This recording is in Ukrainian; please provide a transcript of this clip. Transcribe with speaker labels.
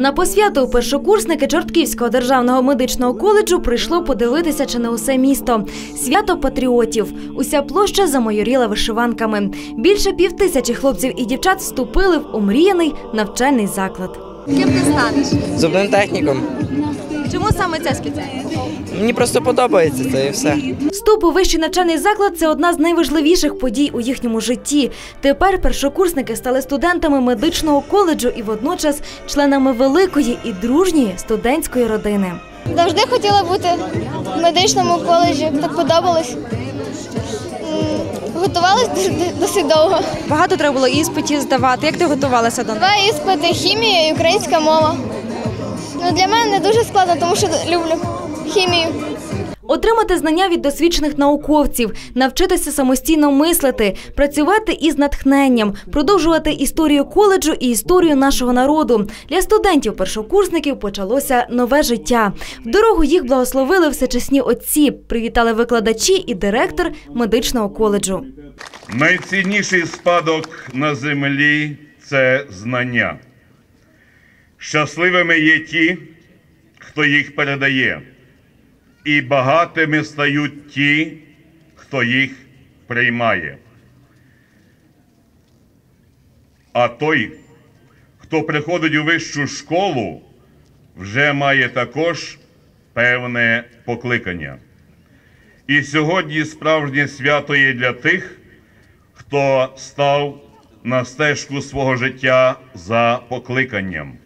Speaker 1: На посвяту першокурсники Чортківського державного медичного коледжу прийшло подивитися чи не усе місто. Свято патріотів. Уся площа замайоріла вишиванками. Більше пів тисячі хлопців і дівчат вступили в омріяний навчальний заклад.
Speaker 2: Ким ти станеш?
Speaker 3: Зубним техніком.
Speaker 2: Чому саме ця спеціальність?
Speaker 3: Мені просто подобається це і все.
Speaker 1: Вступ у вищий навчальний заклад це одна з найважливіших подій у їхньому житті. Тепер першокурсники стали студентами медичного коледжу і водночас членами великої і дружньої студентської родини.
Speaker 4: Завжди хотіла бути в медичному коледжі, так подобалось. Д- досить довго.
Speaker 2: Багато треба було іспитів здавати. Як ти готувалася до них?
Speaker 4: Два іспити хімія і українська мова. Ну, для мене дуже складно, тому що люблю хімію.
Speaker 1: Отримати знання від досвідчених науковців, навчитися самостійно мислити, працювати із натхненням, продовжувати історію коледжу і історію нашого народу. Для студентів-першокурсників почалося нове життя. В дорогу їх благословили всечесні отці, привітали викладачі і директор медичного коледжу.
Speaker 5: Найцінніший спадок на землі це знання. Щасливими є ті, хто їх передає, і багатими стають ті, хто їх приймає. А той, хто приходить у вищу школу, вже має також певне покликання. І сьогодні справжнє свято є для тих, хто став на стежку свого життя за покликанням.